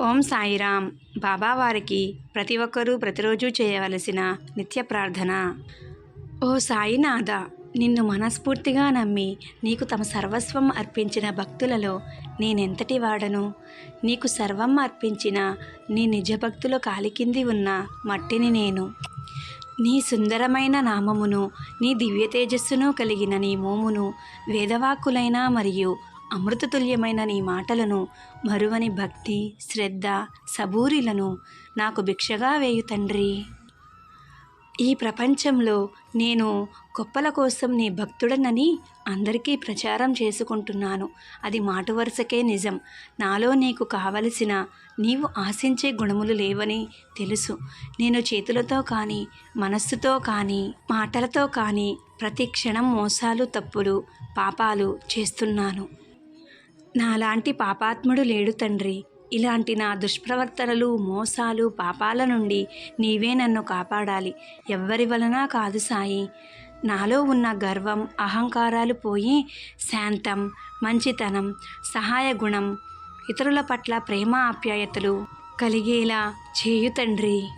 ఓం సాయిరామ్. బాబా వారికి ప్రతి ఒక్కరూ ప్రతిరోజు చేయవలసిన నిత్య ప్రార్థన. ఓ సాయినాథ నిన్ను మనస్ఫూర్తిగా నమ్మి నీకు తమ సర్వస్వం అర్పించిన భక్తులలో నేనెంతటి వాడను? నీకు సర్వం అర్పించిన నీ నిజభక్తుల కాలికింది ఉన్న మట్టిని నేను. నీ సుందరమైన నామమును నీ దివ్య తేజస్సును కలిగిన నీ మోమును వేదవాకులైన మరియు అమృతతుల్యమైన నీ మాటలను మరువని భక్తి శ్రద్ధ సబూరిలను నాకు భిక్షగా వేయు తండ్రి. ఈ ప్రపంచంలో నేను గొప్పల కోసం నీ భక్తుడనని అందరికీ ప్రచారం చేసుకుంటున్నాను. అది మాట వరుసకే నిజం. నాలో నీకు కావలసిన నీవు ఆశించే గుణములు లేవని తెలుసు. నేను చేతులతో కానీ మనస్సుతో కానీ మాటలతో కానీ ప్రతి క్షణం మోసాలు తప్పులు పాపాలు చేస్తున్నాను. నాలాంటి పాపాత్ముడు లేడు తండ్రి. ఇలాంటి నా దుష్ప్రవర్తనలు మోసాలు పాపాల నుండి నీవే నన్ను కాపాడాలి. ఎవ్వరి వలన కాదు సాయి. నాలో ఉన్న గర్వం అహంకారాలు పోయి శాంతం మంచితనం సహాయ గుణం ఇతరుల పట్ల ప్రేమ ఆప్యాయతలు కలిగేలా చేయు తండ్రి.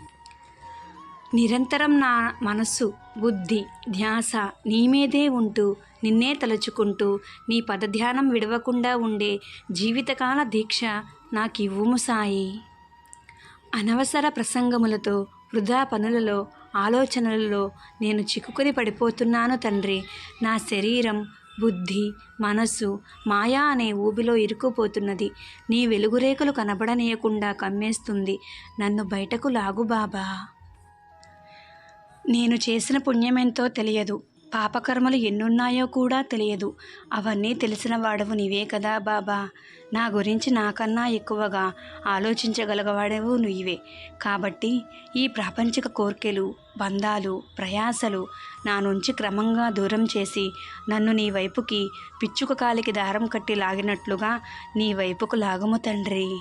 నిరంతరం నా మనస్సు బుద్ధి ధ్యాస నీ మీదే ఉంటూ నిన్నే తలుచుకుంటూ నీ పదధ్యానం విడవకుండా ఉండే జీవితకాల దీక్ష నాకివ్వుము సాయి. అనవసర ప్రసంగములతో వృధా పనులలో ఆలోచనలలో నేను చిక్కుకొని పడిపోతున్నాను తండ్రి. నా శరీరం బుద్ధి మనస్సు మాయా అనే ఊబిలో ఇరుక్కుపోతున్నది. నీ వెలుగురేఖలు కనబడనీయకుండా కమ్మేస్తుంది. నన్ను బయటకు లాగు బాబా. నేను చేసిన పుణ్యమెంతో తెలియదు. పాపకర్మలు ఎన్నున్నాయో కూడా తెలియదు. అవన్నీ తెలిసిన వాడవు నీవే కదా బాబా. నా గురించి నాకన్నా ఎక్కువగా ఆలోచించగలగవాడవు నువ్వే. కాబట్టి ఈ ప్రాపంచిక కోర్కెలు బంధాలు ప్రయాసలు నా నుంచి క్రమంగా దూరం చేసి నన్ను నీ వైపుకి పిచ్చుక కాలికి దారం కట్టి లాగినట్లుగా నీ వైపుకు లాగుము తండ్రి.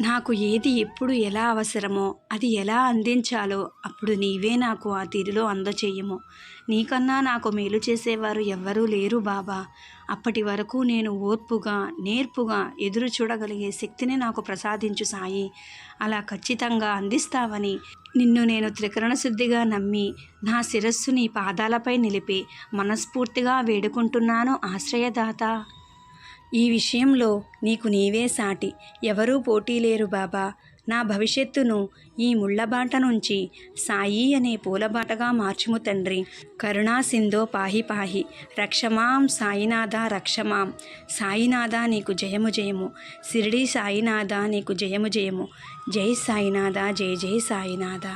నాకు ఏది ఎప్పుడు ఎలా అవసరమో అది ఎలా అందించాలో అప్పుడు నీవే నాకు ఆ తీరులో అందచేయము. నీకన్నా నాకు మేలు చేసేవారు ఎవ్వరూ లేరు బాబా. అప్పటి వరకు నేను ఓర్పుగా నేర్పుగా ఎదురు చూడగలిగే శక్తిని నాకు ప్రసాదించు సాయి. అలా ఖచ్చితంగా అందిస్తావని నిన్ను నేను త్రికరణ శుద్ధిగా నమ్మి నా శిరస్సు నీ పాదాలపై నిలిపి మనస్ఫూర్తిగా వేడుకుంటున్నాను ఆశ్రయదాత. ఈ విషయంలో నీకు నీవే సాటి. ఎవరూ పోటీ లేరు బాబా. నా భవిష్యత్తును ఈ ముళ్ళబాట నుంచి సాయి అనే పూలబాటగా మార్చుము తండ్రి. కరుణా సింధో పాహి పాహి. రక్షమాం సాయినాథ రక్షమాం. సాయినాథ నీకు జయము జయము. సిరిడి సాయినాథ నీకు జయము జయము. జై సాయినాథ జై జై సాయినాథ.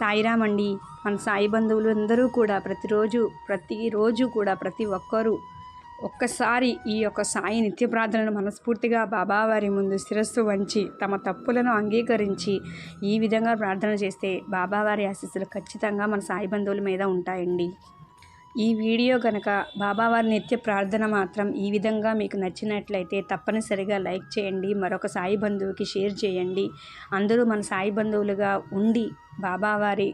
సాయిరామ్ అండి మన సాయి బంధువులు అందరూ కూడా ప్రతిరోజు ప్రతిరోజు కూడా ప్రతి ఒక్కరూ ఒక్కసారి ఈ యొక్క సాయి నిత్య ప్రార్థనను మనస్ఫూర్తిగా బాబావారి ముందు శిరస్సు వంచి తమ తప్పులను అంగీకరించి ఈ విధంగా ప్రార్థన చేస్తే బాబావారి ఆశీస్సులు ఖచ్చితంగా మన సాయి బంధువుల మీద ఉంటాయండి. ఈ వీడియో కనుక బాబావారి నిత్య ప్రార్థన మాత్రం ఈ విధంగా మీకు నచ్చినట్లయితే తప్పనిసరిగా లైక్ చేయండి మరొక సాయి బంధువుకి షేర్ చేయండి. అందరూ మన సాయి బంధువులుగా ఉండి బాబావారి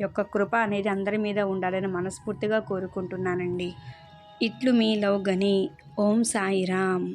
యొక్క కృప అనేది అందరి మీద ఉండాలని మనస్ఫూర్తిగా కోరుకుంటున్నానండి. ఇట్లు మీ లవ్ గని ఓం సాయిరామ్.